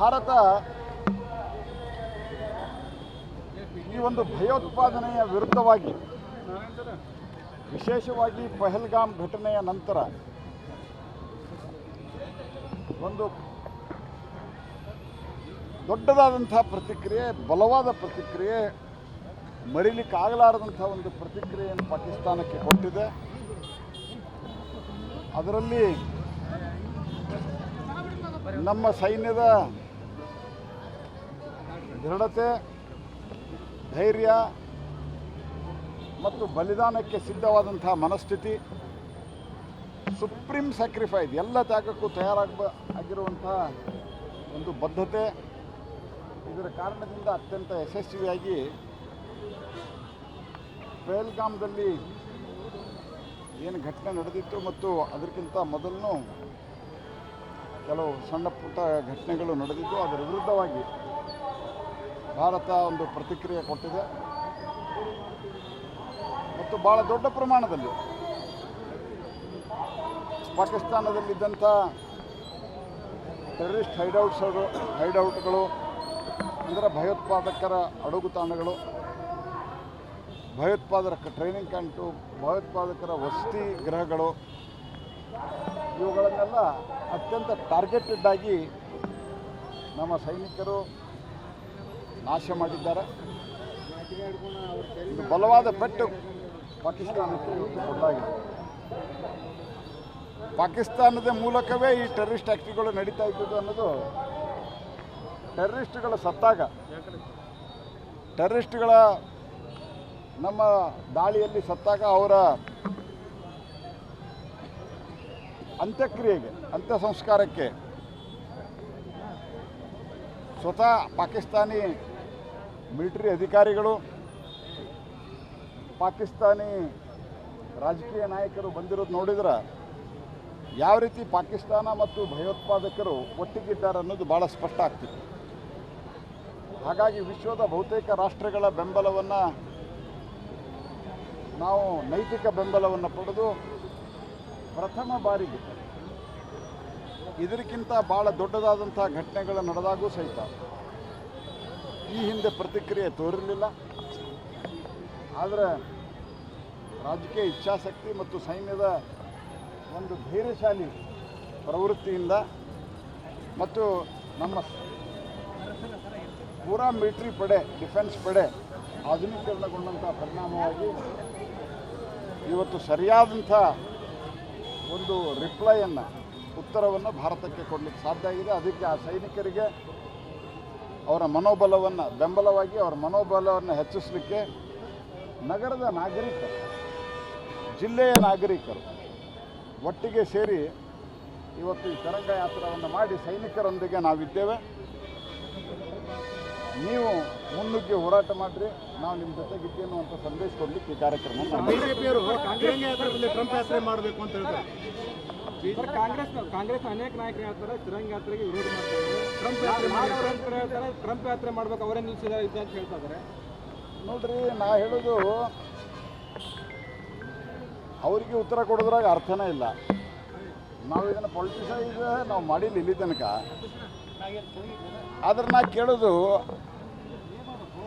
ಭಾರತ ಈ ಒಂದು ಭಯೋತ್ಪಾದನೆಯ ವಿರುದ್ಧವಾಗಿ, ವಿಶೇಷವಾಗಿ ಪಹಲ್ಗಾಮ್ ಘಟನೆಯ ನಂತರ ಒಂದು ದೊಡ್ಡದಾದಂಥ ಪ್ರತಿಕ್ರಿಯೆ, ಬಲವಾದ ಪ್ರತಿಕ್ರಿಯೆ ಮರಿಲಿಕ್ಕಾಗಲಾರದಂಥ ಒಂದು ಪ್ರತಿಕ್ರಿಯೆಯನ್ನು ಪಾಕಿಸ್ತಾನಕ್ಕೆ ಕೊಟ್ಟಿದೆ. ಅದರಲ್ಲಿ ನಮ್ಮ ಸೈನ್ಯದ ದೃಢತೆ, ಧೈರ್ಯ ಮತ್ತು ಬಲಿದಾನಕ್ಕೆ ಸಿದ್ಧವಾದಂತಹ ಮನಸ್ಥಿತಿ, ಸುಪ್ರೀಂ ಸ್ಯಾಕ್ರಿಫೈಸ್, ಎಲ್ಲ ತ್ಯಾಗಕ್ಕೂ ತಯಾರಾಗ ಆಗಿರುವಂತಹ ಒಂದು ಬದ್ಧತೆ. ಇದರ ಕಾರಣದಿಂದ ಅತ್ಯಂತ ಯಶಸ್ವಿಯಾಗಿ ಪೇಲ್ಗಾಮ್ದಲ್ಲಿ ಏನು ಘಟನೆ ನಡೆದಿತ್ತು ಮತ್ತು ಅದಕ್ಕಿಂತ ಮೊದಲು ಕೆಲವು ಸಣ್ಣ ಪುಟ್ಟ ಘಟನೆಗಳು ನಡೆದಿದ್ದು, ಅದರ ವಿರುದ್ಧವಾಗಿ ಭಾರತ ಒಂದು ಪ್ರತಿಕ್ರಿಯೆ ಕೊಟ್ಟಿದೆ. ಮತ್ತು ಭಾಳ ದೊಡ್ಡ ಪ್ರಮಾಣದಲ್ಲಿ ಪಾಕಿಸ್ತಾನದಲ್ಲಿದ್ದಂಥ ಟೆರರಿಸ್ಟ್ ಹೈಡೌಟ್ಸ್ ಹೈಡೌಟ್ಗಳು, ಅಂದರೆ ಭಯೋತ್ಪಾದಕರ ಅಡುಗು ತಾಣಗಳು ಭಯೋತ್ಪಾದಕ ಟ್ರೈನಿಂಗ್ ಕ್ಯಾಂಟು, ಭಯೋತ್ಪಾದಕರ ವಸತಿ ಗೃಹಗಳು, ಇವುಗಳನ್ನೆಲ್ಲ ಅತ್ಯಂತ ಟಾರ್ಗೆಟೆಡ್ ಆಗಿ ನಮ್ಮ ಸೈನಿಕರು ನಾಶ ಮಾಡಿದ್ದಾರೆ. ಇದು ಬಲವಾದ ಪೆಟ್ಟು ಪಾಕಿಸ್ತಾನಕ್ಕೆ ಕೊಡಲಾಗಿದೆ ಪಾಕಿಸ್ತಾನದ ಮೂಲಕವೇ ಈ ಟೆರರಿಸ್ಟ್ ಆ್ಯಕ್ಟ್ಗಳು ನಡೀತಾ ಇದ್ದದ್ದು ಅನ್ನೋದು ಟೆರರಿಸ್ಟ್ಗಳ ಸತ್ತಾಗ. ಟೆರರಿಸ್ಟ್ಗಳ ನಮ್ಮ ದಾಳಿಯಲ್ಲಿ ಸತ್ತಾಗ ಅವರ ಅಂತ್ಯಕ್ರಿಯೆಗೆ ಅಂತ್ಯ ಸಂಸ್ಕಾರಕ್ಕೆ ಸ್ವತಃ ಪಾಕಿಸ್ತಾನಿ ಮಿಲಿಟರಿ ಅಧಿಕಾರಿಗಳು, ಪಾಕಿಸ್ತಾನಿ ರಾಜಕೀಯ ನಾಯಕರು ಬಂದಿರೋದು ನೋಡಿದ್ರೆ ಯಾವ ರೀತಿ ಪಾಕಿಸ್ತಾನ ಮತ್ತು ಭಯೋತ್ಪಾದಕರು ಒಟ್ಟಿಗಿದ್ದಾರೆ ಅನ್ನೋದು ಭಾಳ ಸ್ಪಷ್ಟ ಆಗ್ತಿತ್ತು. ಹಾಗಾಗಿ ವಿಶ್ವದ ಬಹುತೇಕ ರಾಷ್ಟ್ರಗಳ ಬೆಂಬಲವನ್ನು ನಾವು ನೈತಿಕ ಬೆಂಬಲವನ್ನು ಪಡೆದು ಪ್ರಥಮ ಬಾರಿಗೆ ಇದಕ್ಕಿಂತ ಭಾಳ ದೊಡ್ಡದಾದಂಥ ಘಟನೆಗಳು ನಡೆದಾಗೂ ಸಹಿತ ಈ ಹಿಂದೆ ಪ್ರತಿಕ್ರಿಯೆ ತೋರಿರಲಿಲ್ಲ. ಆದರೆ ರಾಜಕೀಯ ಇಚ್ಛಾಶಕ್ತಿ ಮತ್ತು ಸೈನ್ಯದ ಒಂದು ಧೈರ್ಯಶಾಲಿ ಪ್ರವೃತ್ತಿಯಿಂದ ಮತ್ತು ನಮ್ಮ ಪೂರಾ ಮಿಲಿಟ್ರಿ ಪಡೆ, ಡಿಫೆನ್ಸ್ ಪಡೆ ಆಧುನೀಕರಣಗೊಂಡಂಥ ಪರಿಣಾಮವಾಗಿ ಇವತ್ತು ಸರಿಯಾದಂಥ ಒಂದು ರಿಪ್ಲೈಯನ್ನು, ಉತ್ತರವನ್ನು ಭಾರತಕ್ಕೆ ಕೊಡಲಿಕ್ಕೆ ಸಾಧ್ಯ ಆಗಿದೆ. ಅದಕ್ಕೆ ಆ ಸೈನಿಕರಿಗೆ ಅವರ ಮನೋಬಲವನ್ನು, ಬೆಂಬಲವಾಗಿ ಅವರ ಮನೋಬಲವನ್ನು ಹೆಚ್ಚಿಸಲಿಕ್ಕೆ ನಗರದ ನಾಗರಿಕರು, ಜಿಲ್ಲೆಯ ನಾಗರಿಕರು ಒಟ್ಟಿಗೆ ಸೇರಿ ಇವತ್ತು ಈ ತರಂಗ ಯಾತ್ರವನ್ನು ಮಾಡಿ ಸೈನಿಕರೊಂದಿಗೆ ನಾವಿದ್ದೇವೆ. ನೀವು ಮುನ್ನುಗ್ಗಿ ಹೋರಾಟ ಮಾಡಿರಿ. ನಾವು ನಿಮ್ಮ ಜೊತೆಗಿದ್ದೇನು ಅಂತ ಸಂದೇಶ ಕೊಡಲಿಕ್ಕೆ ಈ ಕಾರ್ಯಕ್ರಮ. ಬಿಜೆಪಿಯವರು ಟ್ರಂಪ್ ಯಾತ್ರೆ ಮಾಡಬೇಕು ಅಂತ ಹೇಳ್ತಾರೆ ಕಾಂಗ್ರೆಸ್ ಕಾಂಗ್ರೆಸ್ ಅನೇಕ ನಾಯಕರು ಹೇಳ್ತಾರೆ ತಿರಂಗ ಯಾತ್ರೆಗೆ ವಿರೋಧ ಮಾಡ್ತಾರೆ ಟ್ರಂಪ್ ಯಾತ್ರೆ ಹೇಳ್ತಾರೆ ಟ್ರಂಪ್ ಯಾತ್ರೆ ಮಾಡ್ಬೇಕು ಅವರೇ ನಿಲ್ಸಿದ್ದಾರೆ ಇದು ಅಂತ ಹೇಳ್ತಾ ಇದ್ದಾರೆ. ನೋಡ್ರಿ ನಾ ಹೇಳೋದು ಅವರಿಗೆ ಉತ್ತರ ಕೊಡೋದ್ರಾಗ ಅರ್ಥನೇ ಇಲ್ಲ. ನಾವು ಇದನ್ನು ಪೊಲಿಟಿಸೈಸ್ ನಾವು ಮಾಡಿಲ್ಲ ಇಲ್ಲಿ ತನಕ. ಆದ್ರೆ ನಾ ಕೇಳೋದು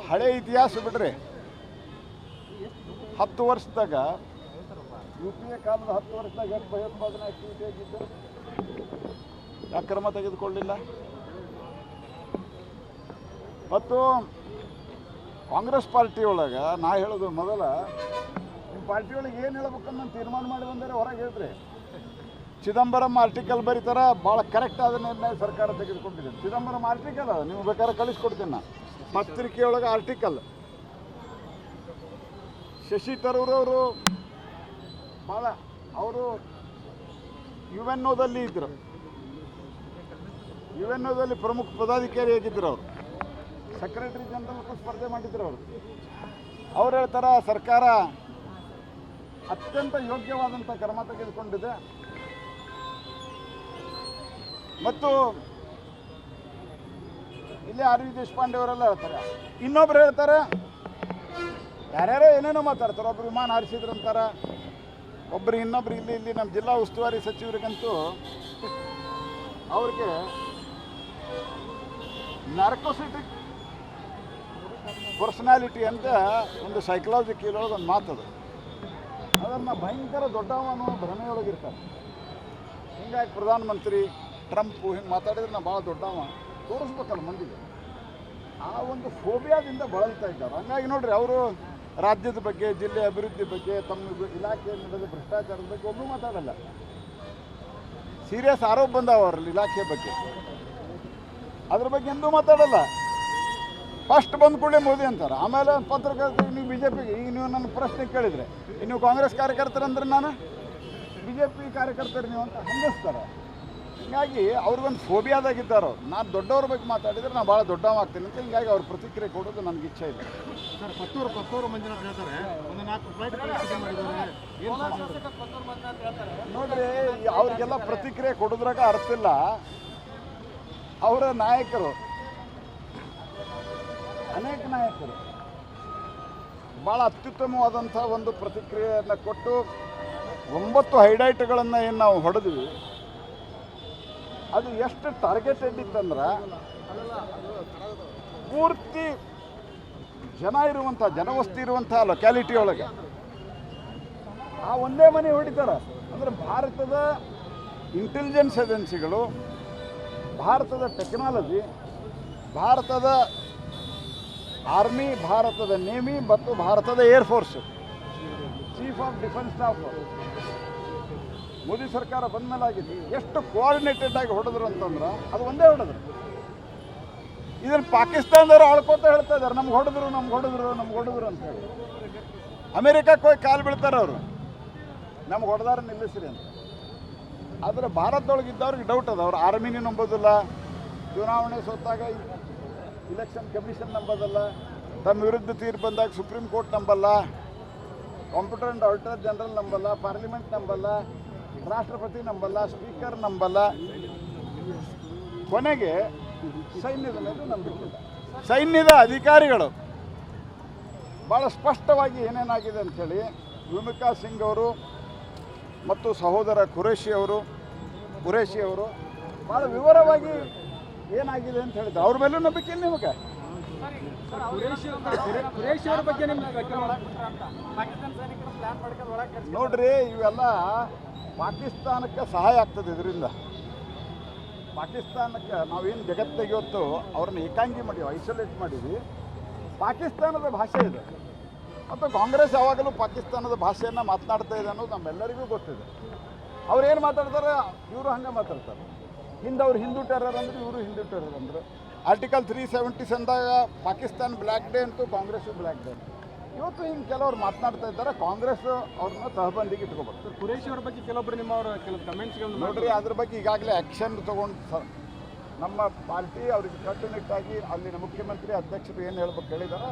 ಹಳೆ ಇತಿಹಾಸ ಬಿಡ್ರಿ. ಹತ್ತು ವರ್ಷದಾಗ ಯು ಕಾಲದ ಹತ್ತು ವರ್ಷದಾಗ ಎಷ್ಟು ಭಯೋತ್ಪಾದನೆ ಆಕ್ಟಿವಿಟಿ ಆಗಿದ್ದು ಯಾಕೆ ಕ್ರಮ ತೆಗೆದುಕೊಳ್ಳಿಲ್ಲ ಮತ್ತು ಕಾಂಗ್ರೆಸ್ ಪಾರ್ಟಿ ಒಳಗೆ ನಾ ಹೇಳೋದು ಮೊದಲ ನಿಮ್ಮ ಪಾರ್ಟಿ ಒಳಗೆ ಏನು ಹೇಳ್ಬೇಕನ್ನ ತೀರ್ಮಾನ ಮಾಡಿ ಬಂದರೆ ಹೊರಗೆ ಹೇಳ್ರಿ. ಚಿದಂಬರಂ ಆರ್ಟಿಕಲ್ ಬರೀತಾರೆ, ಭಾಳ ಕರೆಕ್ಟ್ ಆದ ನಿರ್ಣಯ ಸರ್ಕಾರ ತೆಗೆದುಕೊಂಡಿದೆ. ಚಿದಂಬರಂ ಆರ್ಟಿಕಲ್ ಅದು ನೀವು ಬೇಕಾದ್ರೆ ಕಳಿಸ್ಕೊಡ್ತೀನಿ ನಾ. ಪತ್ರಿಕೆಯೊಳಗೆ ಆರ್ಟಿಕಲ್ ಶಶಿ ತರೂರ್ ಅವರು ಭಾಳ ಅವರು ಯು ಎನ್ ಒದಲ್ಲಿ ಇದ್ದರು ಯು ಎನ್ ಒದಲ್ಲಿ ಪ್ರಮುಖ ಪದಾಧಿಕಾರಿ ಆಗಿದ್ದರು ಅವರು. ಸೆಕ್ರೆಟರಿ ಜನರಲ್ ಸ್ಪರ್ಧೆ ಮಾಡಿದ್ರು ಅವರು. ಅವ್ರು ಹೇಳ್ತಾರೆ, ಸರ್ಕಾರ ಅತ್ಯಂತ ಯೋಗ್ಯವಾದಂಥ ಕ್ರಮ ತೆಗೆದುಕೊಂಡಿದೆ. ಮತ್ತು ಇಲ್ಲಿ ಆರ್ ವಿ ದೇಶಪಾಂಡೆ ಅವರೆಲ್ಲ ಹೇಳ್ತಾರೆ. ಇನ್ನೊಬ್ರು ಹೇಳ್ತಾರೆ, ಯಾರ್ಯಾರೋ ಏನೇನೋ ಮಾತಾಡ್ತಾರೆ, ಒಬ್ರು ವಿಮಾನ ಹಾರಿಸಿದ್ರು ಅಂತಾರೆ. ಒಬ್ರು ಇನ್ನೊಬ್ರು ಇಲ್ಲಿ ಇಲ್ಲಿ ನಮ್ಮ ಜಿಲ್ಲಾ ಉಸ್ತುವಾರಿ ಸಚಿವರಿಗಂತೂ ಅವ್ರಿಗೆ ನಾರ್ಕೋಸಿಟಿಕ್ ಪರ್ಸನಾಲಿಟಿ ಅಂತ ಒಂದು ಸೈಕಲಾಜಿ ಕೀಳೊಳಗೆ ಒಂದು ಮಾತದು ಅದನ್ನು ಭಯಂಕರ ದೊಡ್ಡವನು ಭ್ರಮೆಯೊಳಗಿರ್ತಾನೆ. ಹಿಂಗಾಗಿ ಪ್ರಧಾನಮಂತ್ರಿ ಟ್ರಂಪು ಹಿಂಗೆ ಮಾತಾಡಿದ್ರೆ ನಾ ಭಾಳ ದೊಡ್ಡವ. ತೋರಿಸ್ಬೇಕಲ್ಲ ಮಂದಿಗೆ. ಆ ಒಂದು ಫೋಬಿಯಾದಿಂದ ಬಳಲ್ತಾ ಇದ್ದಾರೆ. ಹಂಗಾಗಿ ನೋಡ್ರಿ ಅವರು ರಾಜ್ಯದ ಬಗ್ಗೆ ಜಿಲ್ಲೆ ಅಭಿವೃದ್ಧಿ ಬಗ್ಗೆ, ತಮ್ಮ ಇಲಾಖೆಯಲ್ಲಿ ನಡೆದ ಭ್ರಷ್ಟಾಚಾರದ ಬಗ್ಗೆ ಒಬ್ಬರು ಮಾತಾಡಲ್ಲ. ಸೀರಿಯಸ್ ಆರೋಪ ಬಂದ ಅವರಲ್ಲಿ ಇಲಾಖೆ ಬಗ್ಗೆ. ಅದ್ರ ಬಗ್ಗೆ ಎಂದೂ ಮಾತಾಡಲ್ಲ. ಫಸ್ಟ್ ಬಂದ ಕೂಡಲೇ ಮೋದಿ ಅಂತಾರೆ. ಆಮೇಲೆ ಪತ್ರಕರ್ತರು, ನೀವು ಬಿ ಜೆ ಪಿಗೆ ಈಗ ನೀವು ನನ್ನ ಪ್ರಶ್ನೆ ಕೇಳಿದರೆ ನೀವು ಕಾಂಗ್ರೆಸ್ ಕಾರ್ಯಕರ್ತರಂದ್ರೆ ನಾನು? ಬಿ ಜೆ ಪಿ ಕಾರ್ಯಕರ್ತರು ನೀವು ಅಂತ ಹಂಗಿಸ್ತಾರೆ. ಹಿಂಗಾಗಿ ಅವ್ರಿಗೊಂದು ಫೋಬಿಯಾದಾಗಿದ್ದಾರೆ ಅವ್ರು. ನಾನು ದೊಡ್ಡವ್ರ ಬಗ್ಗೆ ಮಾತಾಡಿದ್ರೆ ನಾನು ಭಾಳ ದೊಡ್ಡವಾಗ್ತೀನಿ ಅಂತ ಹಿಂಗಾಗಿ ಅವ್ರ ಪ್ರತಿಕ್ರಿಯೆ ಕೊಡೋದು ನನಗೆ ಇಚ್ಛೆ ಇಲ್ಲ. ಸರ್ ಪತ್ತೂರು ಪತ್ತೂರು ಮಂಜುನಾಥ್ ಹೇಳ್ತಾರೆ ಒಂದು ನಾಲ್ಕು ಫ್ಲೈಟ್ ಪರೀಕ್ಷೆ ಮಾಡಿದ್ದಾರೆ. ಏನು ಸಾಧ್ಯ? ನೋಡ್ರಿ ಅವ್ರಿಗೆಲ್ಲ ಪ್ರತಿಕ್ರಿಯೆ ಕೊಡೋದ್ರಾಗ ಅರ್ಥ ಇಲ್ಲ. ಅವರ ನಾಯಕರು ಅನೇಕ ನಾಯಕರು ಭಾಳ ಅತ್ಯುತ್ತಮವಾದಂಥ ಒಂದು ಪ್ರತಿಕ್ರಿಯೆಯನ್ನು ಕೊಟ್ಟು ಒಂಬತ್ತು ಹೈಡೈಟ್ಗಳನ್ನು ಏನು ನಾವು ಹೊಡೆದ್ವಿ. ಅದು ಎಷ್ಟು ಟಾರ್ಗೆಟೆಡ್ ಇತ್ತಂದ್ರೆ ಪೂರ್ತಿ ಜನ ಇರುವಂಥ ಜನವಸ್ತಿ ಇರುವಂಥ ಲೊಕ್ಯಾಲಿಟಿ ಒಳಗೆ. ಆ ಒಂದೇ ಮನೆ ಹೊಡಿತಾರೆ. ಅಂದ್ರೆ ಭಾರತದ ಇಂಟೆಲಿಜೆನ್ಸ್ ಏಜೆನ್ಸಿಗಳು ಭಾರತದ ಟೆಕ್ನಾಲಜಿ ಭಾರತದ ಆರ್ಮಿ ಭಾರತದ ನೇವಿ ಮತ್ತು ಭಾರತದ air force chief of defence staff Modi ಸರ್ಕಾರ ಬಂದ ಆಗಿದೆ ಎಷ್ಟು ಕೋಆರ್ಡಿನೇಟೆಡ್ ಆಗಿ ಹೊಡೆದ್ರು ಅಂತಂದ್ರೆ ಅದು ಒಂದೇ ಹೊಡೆದ್ರು. ಇದನ್ನು ಪಾಕಿಸ್ತಾನದವರು ಆಳ್ಕೋತ ಹೇಳ್ತಾ ಇದ್ದಾರೆ. ನಮ್ಗೆ ಹೊಡೆದ್ರು ನಮ್ಗೆ ಹೊಡೆದ್ರು ನಮ್ಗೆ ಹೊಡೆದ್ರು ಅಂತ ಹೇಳಿ. ಅಮೇರಿಕಕ್ಕೆ ಹೋಗಿ ಕಾಲು ಬೀಳ್ತಾರೆ ಅವರು. ನಮ್ಗೆ ಹೊಡೆದಾರ ನಿಲ್ಲಿಸ್ರಿ ಅಂತ. ಆದರೆ ಭಾರತದೊಳಗೆ ಇದ್ದವ್ರಿಗೆ ಡೌಟ್ ಅದ. ಅವ್ರು ಆರ್ಮಿನೇ ನಂಬೋದಿಲ್ಲ, ಚುನಾವಣೆ ಸೋತಾಗ ಇಲೆಕ್ಷನ್ ಕಮಿಷನ್ ನಂಬೋದಲ್ಲ ತಮ್ಮ ವಿರುದ್ಧ ತೀರ್ಪು ಬಂದಾಗ ಸುಪ್ರೀಂ ಕೋರ್ಟ್ ನಂಬಲ್ಲ ಕಂಪ್ಯೂಟರ್ ಆ್ಯಂಡ್ ಆಲ್ಟರ್ ಜನರಲ್ ನಂಬಲ್ಲ ಪಾರ್ಲಿಮೆಂಟ್ ನಂಬಲ್ಲ ರಾಷ್ಟ್ರಪತಿ ನಂಬಲ್ಲ, ಸ್ಪೀಕರ್ ನಂಬಲ್ಲ. ಕೊನೆಗೆ ಸೈನ್ಯದ ಮೇಲೆ ನಂಬಿಕೆ ಸೈನ್ಯದ ಅಧಿಕಾರಿಗಳು ಭಾಳ ಸ್ಪಷ್ಟವಾಗಿ ಏನೇನಾಗಿದೆ ಅಂಥೇಳಿ ಭೂಮಿಕಾ ಸಿಂಗ್ ಅವರು ಮತ್ತು ಸಹೋದರ ಖುರೇಶಿ ಅವರು ಖುರೇಶಿ ಅವರು ಭಾಳ ವಿವರವಾಗಿ ಏನಾಗಿದೆ ಅಂತ ಹೇಳಿದ್ರು. ಅವ್ರ ಮೇಲೂ ನಂಬಿಕೆ ನಿಮಗೆ? ನೋಡ್ರಿ ಇವೆಲ್ಲ ಪಾಕಿಸ್ತಾನಕ್ಕೆ ಸಹಾಯ ಆಗ್ತದೆ ಇದರಿಂದ. ಪಾಕಿಸ್ತಾನಕ್ಕೆ ನಾವೇನು ಜಗತ್ತಿಗೆ ಇವತ್ತು ಅವ್ರನ್ನ ಏಕಾಂಗಿ ಮಾಡಿ ಐಸೋಲೇಟ್ ಮಾಡಿದ್ವಿ. ಪಾಕಿಸ್ತಾನದ ಭಾಷೆ ಇದೆ. ಮತ್ತು ಕಾಂಗ್ರೆಸ್ ಯಾವಾಗಲೂ ಪಾಕಿಸ್ತಾನದ ಭಾಷೆಯನ್ನು ಮಾತನಾಡ್ತಾ ಇದೆ ಅನ್ನೋದು ನಮ್ಮೆಲ್ಲರಿಗೂ ಗೊತ್ತಿದೆ. ಅವ್ರು ಏನು ಮಾತಾಡ್ತಾರೆ? ಇವರು ಹಂಗೆ ಮಾತಾಡ್ತಾರೆ. ಹಿಂದೆ ಅವ್ರು ಹಿಂದೂ ಟೆರರ್ ಅಂದ್ರೆ ಇವರು ಹಿಂದೂ ಟೆರರ್ ಅಂದರು. ಆರ್ಟಿಕಲ್ ತ್ರೀ ಸೆವೆಂಟಿ ಅಂದಾಗ ಪಾಕಿಸ್ತಾನ ಬ್ಲ್ಯಾಕ್ ಡೇ ಅಂತೂ ಕಾಂಗ್ರೆಸ್ಸು ಬ್ಲ್ಯಾಕ್ ಡೇ. ಇವತ್ತು ಹಿಂಗೆ ಕೆಲವರು ಮಾತನಾಡ್ತಾ ಇದ್ದಾರೆ ಕಾಂಗ್ರೆಸ್ ಅವ್ರನ್ನ ತಹಬಂದಿಗೆ ಇಟ್ಕೋಬೇಕು ಸರ್ ಖುರೇಶಿ ಅವ್ರ ಬಗ್ಗೆ ಕೆಲವೊಬ್ರು ನಿಮ್ಮವರ ಕೆಲವು ಕಮೆಂಟ್ಸ್ಗಳನ್ನು ನೋಡ್ರಿ ಅದ್ರ ಬಗ್ಗೆ ಈಗಾಗಲೇ ಆ್ಯಕ್ಷನ್ ತೊಗೊಂಡು ಸ ನಮ್ಮ ಪಾರ್ಟಿ ಅವ್ರಿಗೆ ಕಟ್ಟುನಿಟ್ಟಾಗಿ ಅಲ್ಲಿನ ಮುಖ್ಯಮಂತ್ರಿ ಅಧ್ಯಕ್ಷರು ಏನು ಹೇಳ್ಬೇಕು ಹೇಳಿದಾರೆ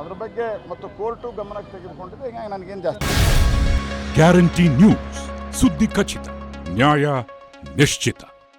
ಅದ್ರ ಬಗ್ಗೆ ಮತ್ತು ಕೋರ್ಟು ಗಮನಕ್ಕೆ ತೆಗೆದುಕೊಂಡಿದೆ ಹೀಗಾಗಿ ನನಗೇನು ಜಾಸ್ತಿ ಗ್ಯಾರಂಟಿ ನ್ಯೂಸ್ ಸುದ್ದಿ ಖಚಿತ ನ್ಯಾಯ ನಿಶ್ಚಿತ.